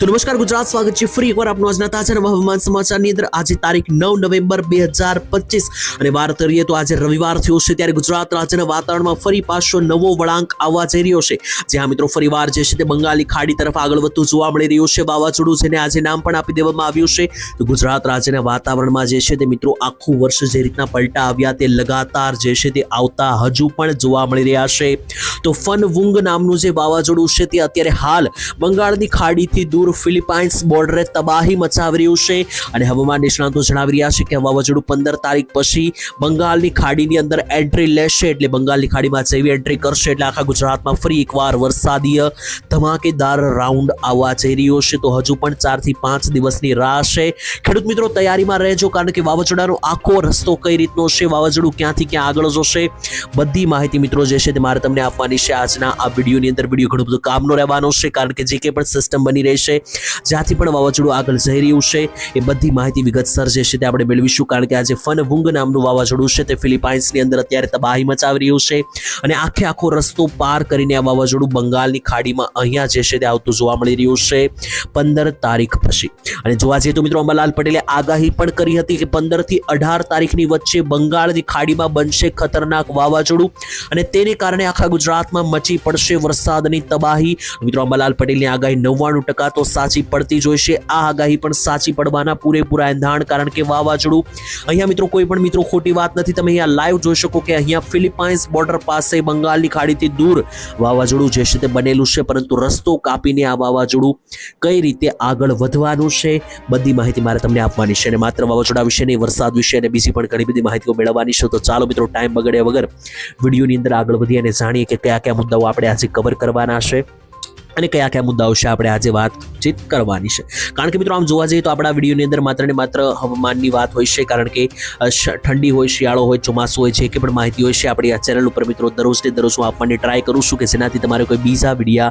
તો નમસ્કાર, ગુજરાત સ્વાગત છે ફરી એકવાર આપનું આજના તાજા નવા હવામાન સમાચારની અંદર. આજે તારીખ નવ નવેમ્બર બે હજાર પચીસ અને વાત કરીએ તો આજે રવિવાર થયો છે ત્યારે ગુજરાત રાજ્યના વાતાવરણમાં ફરી પાછો નવો વળાંક આવવા જઈ રહ્યો છે. જ્યાં મિત્રો ફરીવાર જે છે તે બંગાળની ખાડી તરફ આગળ વધતું જોવા મળી રહ્યું છે. વાવાઝોડું જેને આજે નામ પણ આપી દેવામાં આવ્યું છે. તો ગુજરાત રાજ્યના વાતાવરણમાં જે છે તે મિત્રો આખું વર્ષ જે રીતના પલટા આવ્યા તે લગાતાર જે છે તે આવતા હજુ પણ જોવા મળી રહ્યા છે. તો ફન વુંગ નામનું જે વાવાઝોડું છે તે અત્યારે હાલ બંગાળની ખાડીથી દૂર ફિલિપાઇન્સ બોર્ડરે તબાહી મચાવી રહ્યું છે અને હવામાન નિષ્ણાંતો જણાવી રહ્યા છે કે વાવાઝોડું પંદર તારીખ પછી બંગાળની ખાડીની અંદર એન્ટ્રી લેશે એટલે બંગાળની ખાડીમાં જેવી એન્ટ્રી કરશે એટલે આખા ગુજરાતમાં ફરી એકવાર વરસાદીય ધમાકેદાર રાઉન્ડ આવવા જઈ રહ્યો છે. તો હજુ પણ ચારથી પાંચ દિવસની રાહ છે. ખેડૂત મિત્રો, તૈયારીમાં રહેજો કારણ કે વાવાઝોડાનો આખો રસ્તો કઈ રીતનો છે? વાવાઝોડું ક્યાંથી ક્યાં આગળ જશે? બધી માહિતી મિત્રો જે છે તે મારે તમને આપવાની છે. આજના આ વિડીયોની અંદર વીડિયો ઘણું બધું કામનો રહેવાનો છે કારણ કે જે કંઈ પણ સિસ્ટમ બની રહી જ્યાંથી પણ વાવાઝોડું આગળ જઈ રહ્યું છે. એ બધી માહિતી વિગતસર જે છે તે આપણે મેળવીશું, કારણ કે આજે ફન વુંગ નામનું વાવાઝોડું છે તે ફિલિપાઇન્સની અંદર અત્યારે તબાહી મચાવી રહ્યું છે. અને આખે આખો રસ્તો પાર કરીને આ વાવાઝોડું બંગાળની ખાડીમાં અહીંયા જે છે તે આવતું જોવા મળી રહ્યું છે પંદર તારીખ પછી. અને જોવા જઈએ તો મિત્રો અંબાલાલ પટેલે આગાહી પણ કરી હતી કે પંદરથી અઢાર તારીખની વચ્ચે બંગાળની ખાડીમાં બનશે ખતરનાક વાવાઝોડું અને તેને કારણે આખા ગુજરાતમાં મચી પડશે વરસાદની તબાહી. મિત્રો અંબાલાલ પટેલની આગાહી નવ્વાણું ટકા તો સાચી પડતી જોઈશે. આ આગાહી પણ સાચી પડવાના પૂરેપૂરા એંધાણ, કારણ કે વાવાઝોડું. અહીંયા મિત્રો કોઈ પણ મિત્રો ખોટી વાત નથી. તમે અહીંયા લાઈવ જોઈ શકો કે અહીંયા ફિલિપાઇન્સ બોર્ડર પાસે બંગાળની ખાડીથી દૂર વાવાઝોડું જે છે તે બનેલું છે, પરંતુ રસ્તો કાપીને આ વાવાઝોડું કઈ રીતે આગળ વધવાનું છે, બધી માહિતી મારે તમને આપવાની છે. અને માત્ર વાવાઝોડા વિશે નહીં, વરસાદ વિશે અને બીજી પણ ઘણી બધી માહિતીઓ મેળવવાની છે. તો ચાલો મિત્રો ટાઈમ બગડ્યા વગર વિડીયોની અંદર આગળ વધીએ અને જાણીએ કે કયા કયા મુદ્દાઓ આપણે આજે કવર કરવાના છે અને કયા કયા મુદ્દાઓ છે આપણે આજે વાતચીત કરવાની છે. કારણ કે મિત્રો, આમ જોવા જઈએ તો આપણા વિડીયોની અંદર માત્ર ને માત્ર હવામાનની વાત હોય છે, કારણ કે ઠંડી હોય, શિયાળો હોય, ચોમાસું હોય છે કે પણ માહિતી હોય છે, આપણી આ ચેનલ ઉપર મિત્રો, દરરોજ ને દરરોજ હું આપવાની ટ્રાય કરું છું કે જેનાથી તમારે કોઈ બીજા વિડીયા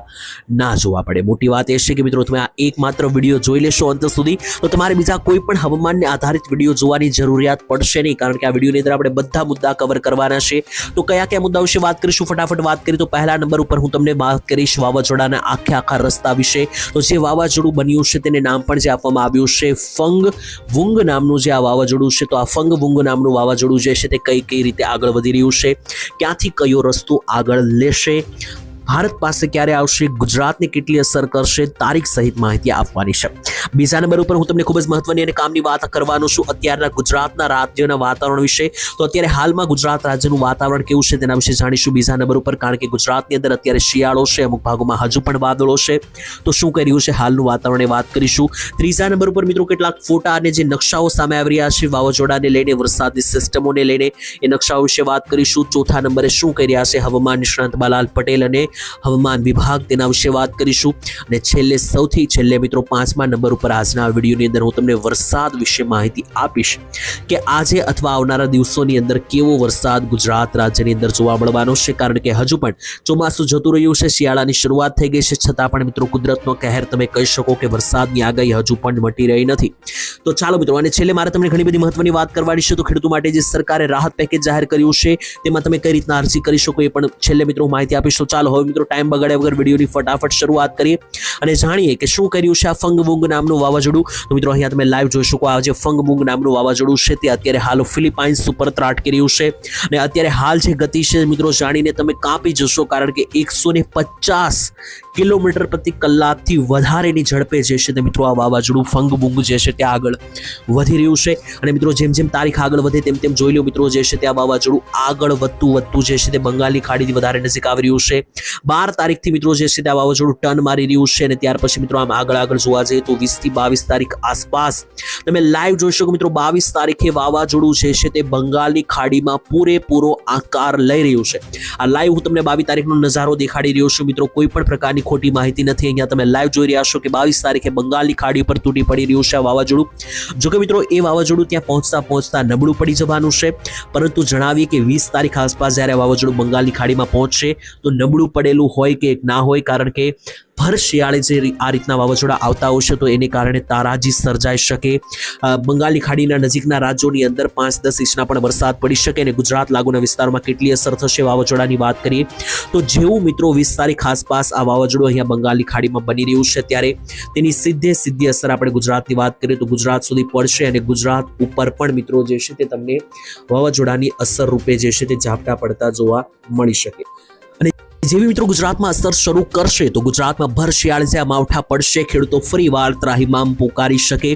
ના જોવા પડે. મોટી વાત એ છે કે મિત્રો, તમે આ એક માત્ર વીડિયો જોઈ લેશો અંત સુધી, તો તમારે બીજા કોઈ પણ હવામાનને આધારિત વીડિયો જોવાની જરૂરિયાત પડશે નહીં, કારણ કે આ વિડીયોની અંદર આપણે બધા મુદ્દા કવર કરવાના છે. તો કયા કયા મુદ્દા વિશે વાત કરીશું? ફટાફટ વાત કરીએ તો પહેલા નંબર ઉપર હું તમને વાત કરીશ વાવાઝોડાના આખે આખા રસ્તા વિશે. તો જે વાવાઝોડું બન્યું છે, તેને નામ પણ જે આપવામાં આવ્યું છે, ફંગ વુંગ નામનું જે આ વાવાઝોડું છે, તો આ ફંગ વુંગ નામનું વાવાઝોડું જે છે, તે કઈ કઈ રીતે આગળ વધી રહ્યું છે, ક્યાંથી કયો રસ્તો આગળ લેશે, ભારત પાસે ક્યારે આવશે, ગુજરાતને કેટલી અસર કરશે, તારીખ સહિત માહિતી આપવાની છે. બીજા નંબર ઉપર હું તમને ખૂબ જ મહત્વની અને કામની વાત કરવાનો છું અત્યારના ગુજરાતના રાજ્યના વાતાવરણ વિશે. તો અત્યારે હાલમાં ગુજરાત રાજ્યનું વાતાવરણ કેવું છે તેના વિશે જાણીશું બીજા નંબર ઉપર, કારણ કે ગુજરાતની અંદર અત્યારે શિયાળો છે, અમુક ભાગોમાં હજુ પણ વાદળો છે. તો શું કરી રહ્યું છે હાલનું વાતાવરણ એ વાત કરીશું. ત્રીજા નંબર ઉપર મિત્રો કેટલાક ફોટા અને જે નકશાઓ સામે આવી રહ્યા છે વાવાઝોડાને લઈને, વરસાદની સિસ્ટમોને લઈને એ નકશાઓ વિશે વાત કરીશું. ચોથા નંબરે શું કરી રહ્યા છે હવામાન નિષ્ણાંત બાલાલ પટેલ અને હવામાન વિભાગ તેના વિશે વાત કરીશું. અને છેલ્લે સૌથી છેલ્લે મિત્રો પાંચમા નંબર ઉપર આજના વિડીયોની અંદર હું તમને વરસાદ વિશે માહિતી આપીશ કે આજે અથવા આવનારા દિવસોની અંદર કેવો વરસાદ ગુજરાત રાજ્યની અંદર જોવા મળવાનો છે. કારણ કે હજુ પણ ચોમાસું જતું રહ્યું છે, શિયાળાની શરૂઆત થઈ ગઈ છે. છતાં પણ મિત્રો, કુદરતનો કહેર તમે કહી શકો કે વરસાદની આગાહી હજુ પણ મટી રહી નથી. તો ચાલો મિત્રો, અને છેલ્લે મારે તમને ઘણી બધી મહત્વની વાત કરવાની છે. તો ખેડૂતો માટે જે સરકારે રાહત પેકેજ જાહેર કર્યું છે, તેમાં તમે કઈ રીતના અરજી કરી શકો એ પણ છેલ્લે મિત્રો માહિતી આપીશ. તો ચાલો, હવે મિત્રો, ટાઈમ બગાડ્યા વગર વિડીયોની ફટાફટ શરૂઆત કરીએ અને જાણીએ કે શું કર્યું છે આ ફંગ વુંગ નામનું વાવાઝોડું. મિત્રો અહીંયા તમે લાઈવ જોઈ શકો, આ જે ફંગ વુંગ નામનું વાવાઝોડું છે, તે અત્યારે હાલ ફિલિપાઇન્સ ઉપર ત્રાટકી રહ્યું છે. અને અત્યારે હાલ જે ગતિ છે, મિત્રો, જાણીને તમે કાપી જશો, કારણ કે એકસો ને પચાસ કિલોમીટર પ્રતિ કલાકથી વધારેની ઝડપે જે છે તે મિત્રો આ વાવાઝોડું ફંગ બુંગ જે છે તે આગળ વધી રહ્યું છે. અને મિત્રો જેમ જેમ તારીખ આગળ વધે તેમ તેમ જોઈ લો મિત્રો જે છે તે આ વાવાઝોડું આગળ વધતું વધતું જે છે તે બંગાળની ખાડીથી વધારે નજીક આવી રહ્યું છે. બાર તારીખથી મિત્રો જે છે તે આ વાવાઝોડું ટર્ન મારી રહ્યું છે અને ત્યાર પછી મિત્રો આમ આગળ આગળ જોવા જઈએ તો વીસથી બાવીસ તારીખ આસપાસ તમે લાઈવ જોઈ શકો મિત્રો બાવીસ તારીખે વાવાઝોડું જે છે તે બંગાળની ખાડીમાં પૂરેપૂરો આકાર લઈ રહ્યું છે. આ લાઈવ હું તમને બાવીસ તારીખનો નજારો દેખાડી રહ્યો છું મિત્રો. કોઈ પણ પ્રકારની ખોટી માહિતી નથી. અહીંયા તમે લાઈવ જોઈ રહ્યા છો કે બાવીસ તારીખે બંગાળની ખાડી પર તૂટી પડી રહ્યું છે વાવાઝોડું. જોકે મિત્રો, એ વાવાઝોડું ત્યાં પહોંચતા પહોંચતા નબળું પડી જવાનું છે. પરંતુ જણાવીએ કે વીસ તારીખ આસપાસ જ્યારે વાવાઝોડું બંગાળની ખાડીમાં પહોંચશે, તો નબળું પડેલું હોય કે ના હોય, કારણ કે ભર શિયાળે જે આ રીતના વાવાઝોડા આવતા હશે તો એને કારણે તારાજી સર્જાઈ શકે. બંગાળની ખાડીના નજીકના રાજ્યોની અંદર પાંચ દસ ઇંચના પણ વરસાદ પડી શકે અને ગુજરાત લાગુના વિસ્તારમાં કેટલી અસર થશે વાવાઝોડાની વાત કરીએ, તો જેવું મિત્રો વીસ તારીખ આસપાસ આ વાવાઝોડું અહીંયા બંગાળની ખાડીમાં બની રહ્યું છે, ત્યારે તેની સીધે સીધી અસર આપણે ગુજરાતની વાત કરીએ, તો ગુજરાત સુધી પડશે અને ગુજરાત ઉપર પણ મિત્રો જે છે તે તમને વાવાઝોડાની અસર રૂપે જે છે તે ઝાપટા પડતા જોવા મળી શકે. અને જેવી મિત્રો ગુજરાતમાં અસર શરૂ કરશે તો ગુજરાતમાં ભર શિયાળે આ માવઠા પડશે, ખેડૂતો ફરી વાર ત્રાહિમામ પોકારી શકે.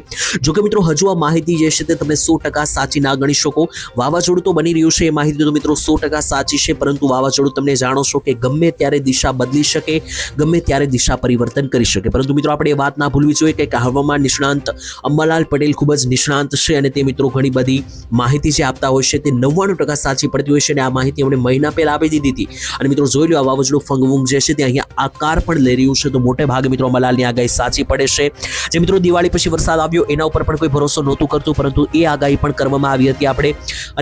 જો કે મિત્રો, હજુ આ માહિતી જે છે તે તમે સો ટકા સાચી ના ગણી શકો. વાવાઝોડું તો બની રહ્યું છે, એ માહિતી તો મિત્રો સો ટકા સાચી છે, પરંતુ વાવાઝોડું તમને જાણો છો કે ગમે ત્યારે દિશા બદલી શકે, ગમે ત્યારે દિશા પરિવર્તન કરી શકે. પરંતુ મિત્રો, આપણે એ વાત ના ભૂલવી જોઈએ કે હવામાન નિષ્ણાંત અંબાલાલ પટેલ ખૂબ જ નિષ્ણાંત છે અને તે મિત્રો ઘણી બધી માહિતી જે આપતા હોય છે તે નવ્વાણું ટકા સાચી પડતી હોય છે અને આ માહિતી એમણે મહિના પહેલા આપી દીધી હતી. અને મિત્રો, જોઈ લો વાવાઝોડું ફંગવુંગ જે છે તે અહીંયા આકાર પણ લઈ રહ્યું છે. તો મોટે ભાગે મિત્રો મલાલની આગાહી સાચી પડે છે. જે મિત્રો દિવાળી પછી વરસાદ આવ્યો એના ઉપર પણ કોઈ ભરોસો નહોતું કરતું, પરંતુ એ આગાહી પણ કરવામાં આવી હતી આપણે.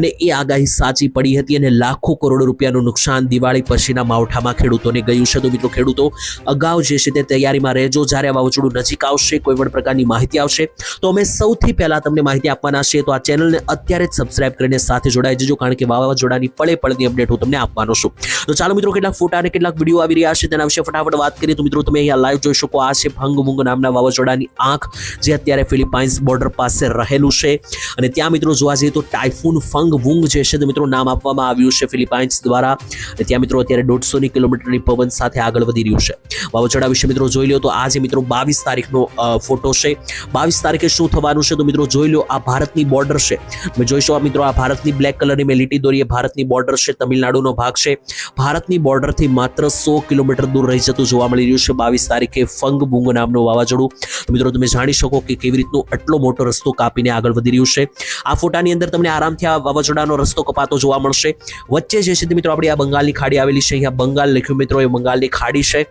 અને એ આગાહી સાચી પડી હતી અને લાખો કરોડ રૂપિયાનું નુકસાન દિવાળી પછીના માવઠામાં ખેડૂતોને ગયું છે. તો મિત્રો ખેડૂતો, અગાઉ જે છે તે તૈયારીમાં રહેજો. જ્યારે આ વાવાઝોડું નજીક આવશે, કોઈ પણ પ્રકારની માહિતી આવશે. તો અમે સૌથી પહેલાં તમને માહિતી આપવાના છીએ. તો આ ચેનલને અત્યારે જ સબસ્ક્રાઇબ કરીને સાથે જોડાઈ જજો, કારણ કે વાવાઝોડાની પળે પળની અપડેટ હું તમને આપવાનો છું. તો ચાલો મિત્રો, કેટલાક ફોટા અને કેટલાક વીડિયો આવી રહ્યા છે તેના વિશે ફટાફટ વાત કરીએ તો મિત્રો તમે અહીંયા લાઈવ જોઈ શકો આ છે ભંગમુંગ નામના વાવાઝોડાની આંખ, જે અત્યારે ફિલિપાઇન્સ બોર્ડર પાસે રહેલું છે. અને ત્યાં મિત્રો જોવા જઈએ તો ટાઇફૂન ફંગ વુંગ જે છે મિત્રો નામ આપવામાં આવ્યું છે ફિલિપાઇન્સ દ્વારા. અને ત્યાં મિત્રો અત્યારે દોઢસોની કિલોમીટરની પવન સાથે આગળ વધી રહ્યું છે. વાવાઝોડા વિશે મિત્રો જોઈ લો તો આજે મિત્રો બાવીસ તારીખનો ફોટો છે. બાવીસ તારીખે શું થવાનું છે તો મિત્રો જોઈ લો આ ભારતની બોર્ડર છે. તમે જોઈશો મિત્રો આ ભારતની બ્લેક કલરની મેં લીટી દોરીએ ભારતની બોર્ડર છે, તમિલનાડુનો ભાગ છે. ભારતની બોર્ડરથી માત્ર સો કિલોમીટર દૂર રહી જતું જોવા મળી રહ્યું છે. બાવીસ તારીખે ફંગ બુંગ નામનું વાવાઝોડું. મિત્રો, તમે જાણી શકો કે કેવી રીતનું આટલો મોટો રસ્તો કાપીને આગળ વધી રહ્યું છે. આ ફોટાની અંદર તમને આરામથી આ વાવાઝોડાનો રસ્તો કપાતો જોવા મળશે. વચ્ચે જે છે મિત્રો, આપણી આ બંગાળની ખાડી આવેલી છે. અહીંયા બંગાળ લખ્યું મિત્રો, એ બંગાળની ખાડી છે.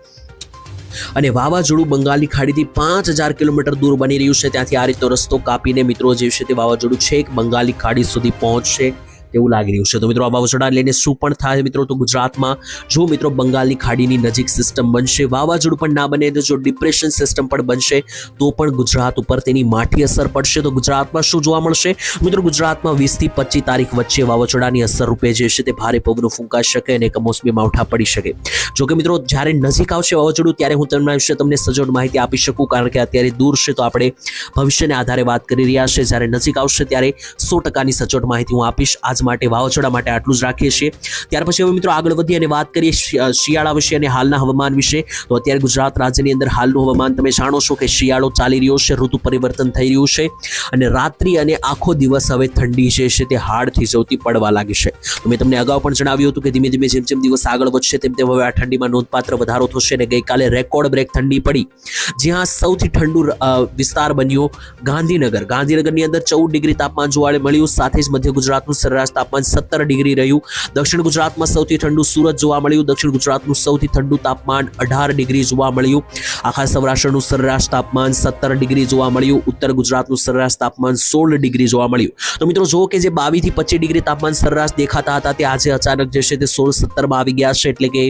અને વાવાઝોડું બંગાળની ખાડીથી પાંચ હજાર કિલોમીટર દૂર બની રહ્યું છે. ત્યાંથી આ રીતનો રસ્તો કાપીને મિત્રો, જે છે તે વાવાઝોડું છેક બંગાળની ખાડી સુધી પહોંચશે. તેવું લાગી રહ્યું છે. તો મિત્રો, આ વાવાઝોડા લઈને શું પણ થાય મિત્રો? તો ગુજરાતમાં જો મિત્રો, બંગાળની ખાડીની નજીક સિસ્ટમ બનશે, વાવાઝોડું પણ ના બને, તો જો ડિપ્રેશન સિસ્ટમ પણ બનશે, તો પણ ગુજરાત ઉપર તેની માઠી અસર પડશે. તો ગુજરાતમાં શું જોવા મળશે? મિત્રો, ગુજરાતમાં વીસથી પચીસ તારીખ વચ્ચે વાવાઝોડાની અસર રૂપે જે છે તે ભારે પવનો ફૂંકાઈ શકે અને કમોસમી માવઠા પડી શકે. જો કે મિત્રો, જ્યારે નજીક આવશે વાવાઝોડું, ત્યારે હું તેમના વિશે તમને સચોટ માહિતી આપી શકું, કારણ કે અત્યારે દૂર છે તો આપણે ભવિષ્યને આધારે વાત કરી રહ્યા છે. જ્યારે નજીક આવશે ત્યારે સો ટકાની સચોટ માહિતી હું આપીશ. આજ માટે વાવાઝોડા માટે આટલું જ રાખીએ છીએ. ત્યાર પછી હવે મિત્રો આગળ વધીએ અને વાત કરીએ શિયાળા વિશે અને હાલના હવામાન વિશે. તો અત્યારે ગુજરાત રાજ્યની અંદર હાલનું હવામાન તમે જાણો છો કે શિયાળો ચાલી રહ્યો છે, ઋતુ પરિવર્તન થઈ રહ્યું છે અને રાત્રિ અને આખો દિવસ હવે ઠંડી જે છે તે હાડથી સૌથી પડવા લાગી છે. મેં તમને અગાઉ પણ જણાવ્યું હતું કે ધીમે ધીમે જેમ જેમ દિવસ આગળ વધશે તેમ તેમ હવે આ ઠંડીમાં નોંધપાત્ર વધારો થશે અને ગઈકાલે રેકોર્ડ બ્રેક ઠંડી પડી. જ્યાં સૌથી ઠંડુ વિસ્તાર બન્યો ગાંધીનગર. ગાંધીનગરની અંદર ચૌદ ડિગ્રી તાપમાન જોવા મળ્યું. સાથે જ મધ્ય ગુજરાતનું સરેરાશ તાપમાન સત્તર ડિગ્રી રહ્યું. દક્ષિણ ગુજરાતમાં સૌથી ઠંડુ સુરત જોવા મળ્યું. દક્ષિણ ગુજરાતનું સૌથી ઠંડુ તાપમાન અઢાર ડિગ્રી જોવા મળ્યું. આખા સૌરાષ્ટ્રનું સરેરાશ તાપમાન સત્તર ડિગ્રી જોવા મળ્યું. ઉત્તર ગુજરાતનું સરેરાશ તાપમાન સોળ ડિગ્રી જોવા મળ્યું. તો મિત્રો જો કે જે બાવીસથી પચીસ ડિગ્રી તાપમાન સરેરાશ દેખાતા હતા, તે આજે અચાનક જે છે તે સોળ સત્તરમાં આવી ગયા છે. એટલે કે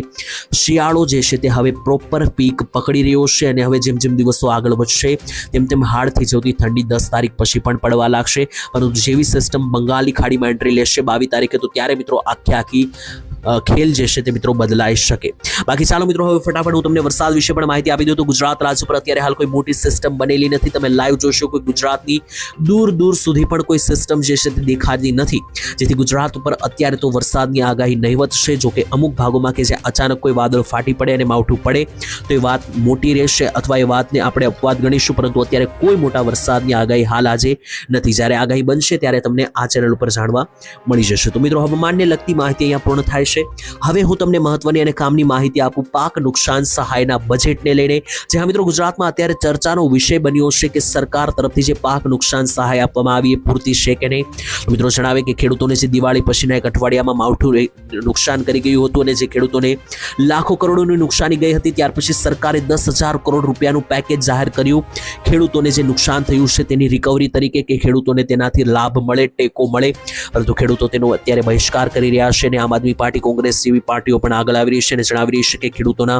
શિયાળો જે છે તે હવે પ્રોપર પીક પકડી રહ્યો છે અને હવે જેમ જેમ દિવસો આગળ વધશે, તેમ તેમ હાડથી જતી ઠંડી દસ તારીખ પછી પણ પડવા લાગશે. પરંતુ જેવી સિસ્ટમ બંગાળની ખાડીમાં એન્ટ્રી લેશે બાવીસ તારીખે તો ત્યારે મિત્રો આખે આખી ખેલ જે છે તે મિત્રો બદલાઈ શકે. બાકી ચાલો મિત્રો, હવે ફટાફટ હું તમને વરસાદ વિશે પણ માહિતી આપી દઉં તો ગુજરાત રાજ્ય પર અત્યારે હાલ કોઈ મોટી સિસ્ટમ બનેલી નથી. તમે લાઈવ જોશો કોઈ ગુજરાતની દૂર દૂર સુધી પણ કોઈ સિસ્ટમ જે છે તે દેખાતી નથી. જેથી ગુજરાત ઉપર અત્યારે તો વરસાદની આગાહી નહીવત છે. જોકે અમુક ભાગોમાં કે જે અચાનક કોઈ વાદળ ફાટી પડે અને માવઠું પડે, તો એ વાત મોટી રહેશે અથવા એ વાતને આપણે અપવાદ ગણીશું. પરંતુ અત્યારે કોઈ મોટા વરસાદની આગાહી હાલ આજે નથી. જ્યારે આગાહી બનશે ત્યારે તમને આ ચેનલ ઉપર જાણવા મળી જશે. તો મિત્રો હવામાનને લગતી માહિતી અહીંયા પૂર્ણ થાય છે હવે હું તમને મહત્વની અને કામની માહિતી આપું પાક નુકસાન સહાયના બજેટને લઈને. જ્યાં મિત્રો ગુજરાતમાં અત્યારે ચર્ચાનો વિષય બન્યો છે કે સરકાર તરફથી જે પાક નુકસાન સહાય આપવામાં આવી એ પૂરતી છે કે નહીં? મિત્રો જણાવે કે ખેડૂતોને જે દિવાળી પછીના એક અઠવાડિયામાં માવઠું નુકસાન કરી ગયું હતું અને જે ખેડૂતોને લાખો કરોડોની નુકસાની ગઈ હતી, ત્યાર પછી સરકારે દસ હજાર કરોડ રૂપિયાનું પેકેજ જાહેર કર્યું. ખેડૂતોને જે નુકસાન થયું છે તેની રિકવરી તરીકે કે ખેડૂતોને તેનાથી લાભ મળે, ટેકો મળે. પરંતુ ખેડૂતો તેનો અત્યારે બહિષ્કાર કરી રહ્યા છે અને આમ આદમી પાર્ટી પાર્ટી કોંગ્રેસ જેવી પાર્ટીઓ પણ આગળ આવી રહી છે અને જણાવી રહી છે કે ખેડૂતોના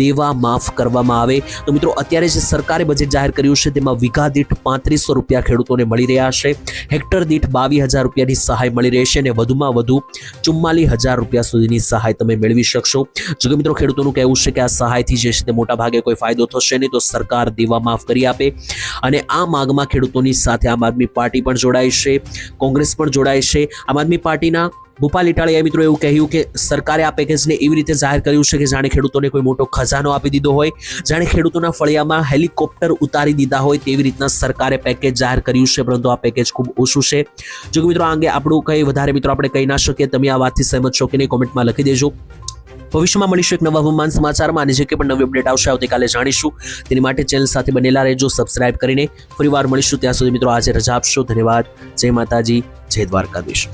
દેવા માફ કરવામાં આવે. તો મિત્રો, અત્યારે જે સરકારે બજેટ જાહેર કર્યું છે, તેમાં વીઘા દીઠ પાંત્રીસો રૂપિયા ખેડૂતોને મળી રહ્યા છે. હેક્ટર દીઠ બાવીસ હજાર રૂપિયાની સહાય મળી રહેશે અને વધુમાં વધુ ચુમ્માલીસ હજાર રૂપિયા સુધીની સહાય તમે મેળવી શકશો. જો કે મિત્રો, ખેડૂતોનું કહેવું છે કે આ સહાયથી જે છે તે મોટા ભાગે કોઈ ફાયદો થશે નહીં, તો સરકાર દેવા માફ કરી આપે. અને આ માગમાં ખેડૂતોની સાથે આમ આદમી પાર્ટી પણ જોડાય છે, કોંગ્રેસ પણ જોડાય છે. આમ આદમી પાર્ટીના ભૂપાલ ઇટાળીએ મિત્રો એવું કહ્યું કે સરકારે આ પેકેજને એવી રીતે જાહેર કર્યું છે કે જાણે ખેડૂતોને કોઈ મોટો ખજાનો આપી દીધો હોય, જાણે ખેડૂતોના ફળિયામાં હેલિકોપ્ટર ઉતારી દીધા હોય તેવી રીતના સરકારે પેકેજ જાહેર કર્યું છે, પરંતુ આ પેકેજ ખૂબ ઓછું છે. જો કે મિત્રો આ અંગે આપણું કંઈ વધારે મિત્રો આપણે કહી ના શકીએ. તમે આ વાતથી સહેમત છો કે નહીં, કોમેન્ટમાં લખી દેજો. ભવિષ્યમાં મળીશું એક નવા હવામાન સમાચારમાં. અને જે કંઈ પણ નવી અપડેટ આવશે, આવતીકાલે જાણીશું. તેની માટે ચેનલ સાથે બનેલા રહેજો સબસ્ક્રાઇબ કરીને. ફરીવાર મળીશું. ત્યાં સુધી મિત્રો આજે રજા આપશો. ધન્યવાદ. જય માતાજી. જય દ્વારકાધીશ.